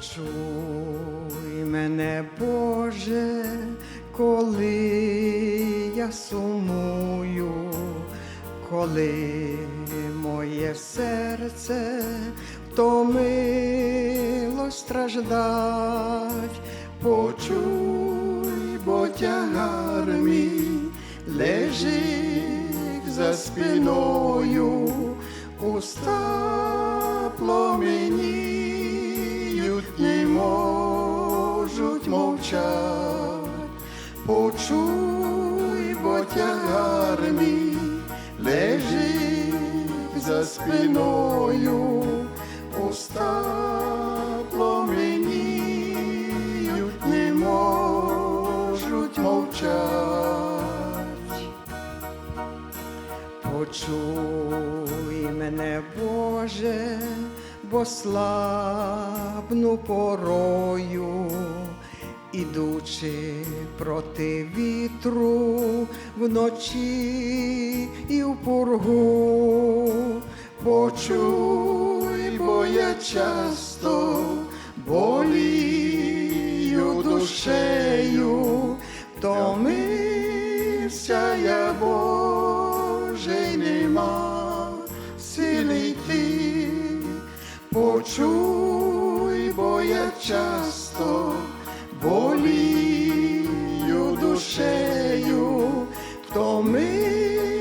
Почуй мене, Боже, коли я сумую, коли моє серце втомило страждать, почуй тягар лежить за спиною, уста пламеніють, не можуть мовчать. Почуй, бо тягар лежить за спиною, Почуй мене, Боже, бо слабну порою, ідучи проти вітру вночі і в пургу. Почуй, бо я часто болію душею, втомився я, нема сили йти. Почуй, бо я часто болію душею, втомився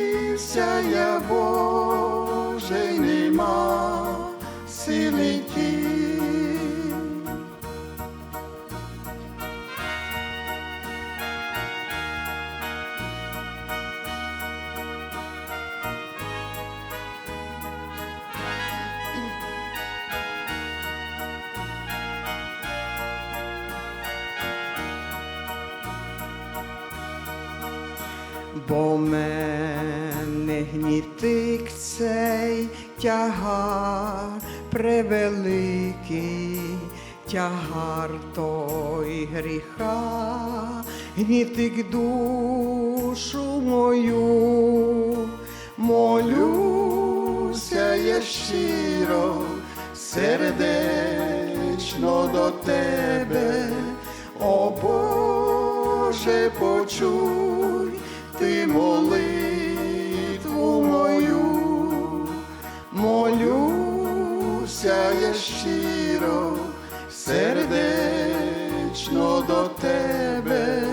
я, Боже, нема сили йти. Бо мене гнітик цей тягар превеликий, тягар той гріха, гнітик душу мою, молюся я щиро, сердечно до тебе, о Боже, почуй ти молитву мою, молюся я щиро, сердечно до тебе,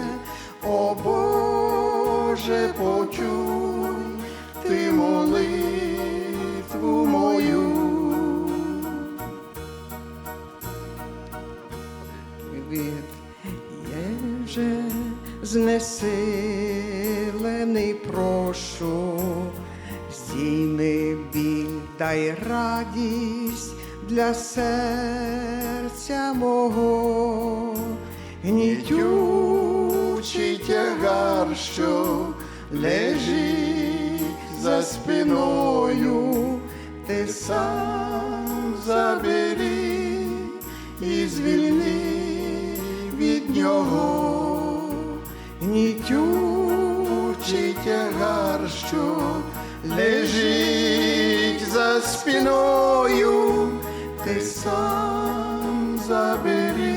о Боже, почуй ти молитву мою. від єже знесилений прошу, зійми біль дай радість для серця мого, гнітючий тягар, що лежить за спиною, ти сам забери і звільни від нього, гнітючий тягар, що лежить за спиною, ти сам забери